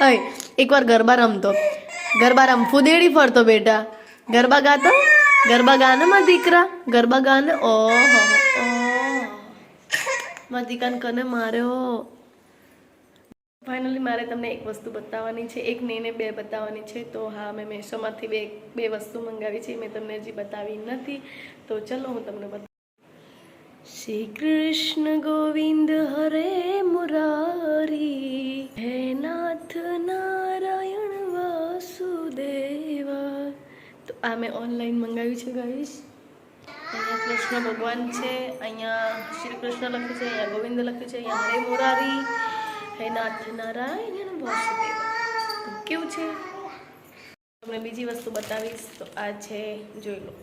અય એકવાર ગરબા રમતો. ગરબા રમ ફુદેડી ફરતો બેટા. ગરબા ગાતો, ગરબા ગાને માં દીકરા, ગરબા ગાને, ઓહમાં દીકાને કને માર્યો. ફાઇનલી મારે તમને એક વસ્તુ બતાવવાની છે. એક નહીં ને બે બતાવવાની છે. તો હા, મેં મેશોમાંથી બે બે વસ્તુ મંગાવી છે. મેં તમને હજી બતાવી નથી. તો ચલો હું તમને બતાવું. શ્રી કૃષ્ણ ગોવિંદ હરે આ મેં ઓનલાઈન મંગાવ્યું છે ગાઈશ અહીંયા કૃષ્ણ ભગવાન છે, અહીંયા શ્રી કૃષ્ણ લખ્યું છે, અહીંયા ગોવિંદ લખ્યું છે, અહીંયા હરે મોરારી હે નાથ નારાયણ કેવું છે? તમને બીજી વસ્તુ બતાવીશ, તો આ છે, જોઈ લો.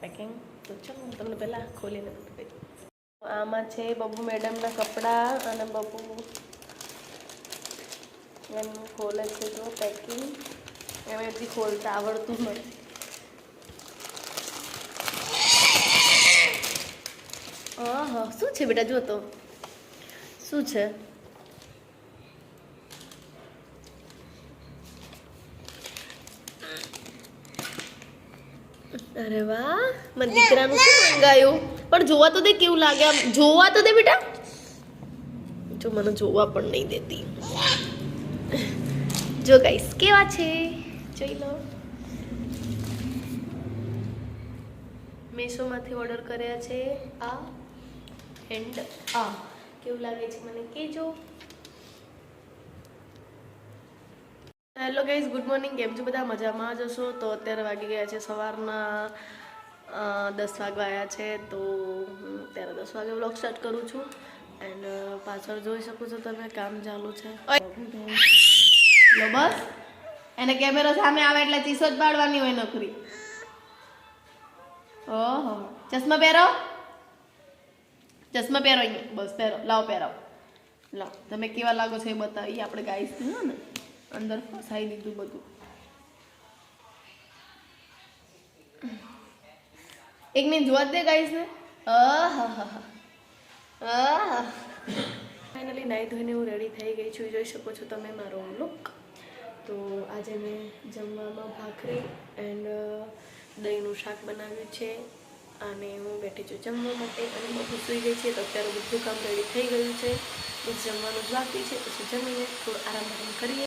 પેકિંગ તો ચાલો હું તમને પહેલાં ખોલીને બતાવી આમાં છે બબુ મેડમના કપડાં અને બબુ એમ ખોલે છે તો પેકિંગ એમ હજી ખોલતા, આવડતું નથી શું છે બેટા જો તો. શું છે? અરે વાહ મને દીકરાનું શું મંગાયું? પણ જોવા તો દે કેવું લાગે આમ. જોવા તો દે બેટા. જો મને જોવા પણ નહીં દેતી. જો ગાઈસ કેવા છે? જોઈ લો. મેશોમાંથી ઓર્ડર કર્યા છે આ. એન્ડ આ કેવું લાગે છે મને કહેજો. હેલો ગાઈઝ ગુડ મોર્નિંગ કેમ છો બધા? મજામાં જ હશો? તો અત્યારે વાગી ગયા છે સવારના દસ વાગવા છે. તો હું અત્યારે દસ વાગે વ્લોગ સ્ટાર્ટ કરું છું. એન્ડ પાછળ જોઈ શકો છો તમે કામ ચાલુ છે. બસ એને કેમેરો સામે આવે એટલે ચીસો જ પાડવાની હોય નોકરી. ઓહો. ચશ્મા પહેરો? ચશ્મા પહેરો અહીંયા બસ પહેરો. લાવો, પહેરાવો. લાવો. તમે કેવા લાગો છો એ બતાવી. આપણે ગાઈસ ને અંદર ફસાઈ દીધું બધું. એક મિનિટ જોવા દે ગાઈસ ને. ફાઇનલી નાહી ધોઈને હું રેડી થઈ ગઈ છું. જોઈ શકો છો તમે મારો લુક તો આજે મેં જમવામાં ભાખરી એન્ડ દહીંનું શાક બનાવ્યું છે. અને હું બેઠી છું જમવા માટે અને બધું સૂઈ ગઈ છે તો અત્યારે બધું કામ રેડી થઈ ગયું છે. બસ જમવાનું જ બાકી છે, પછી જમીને થોડો આરામ આરામ કરીએ.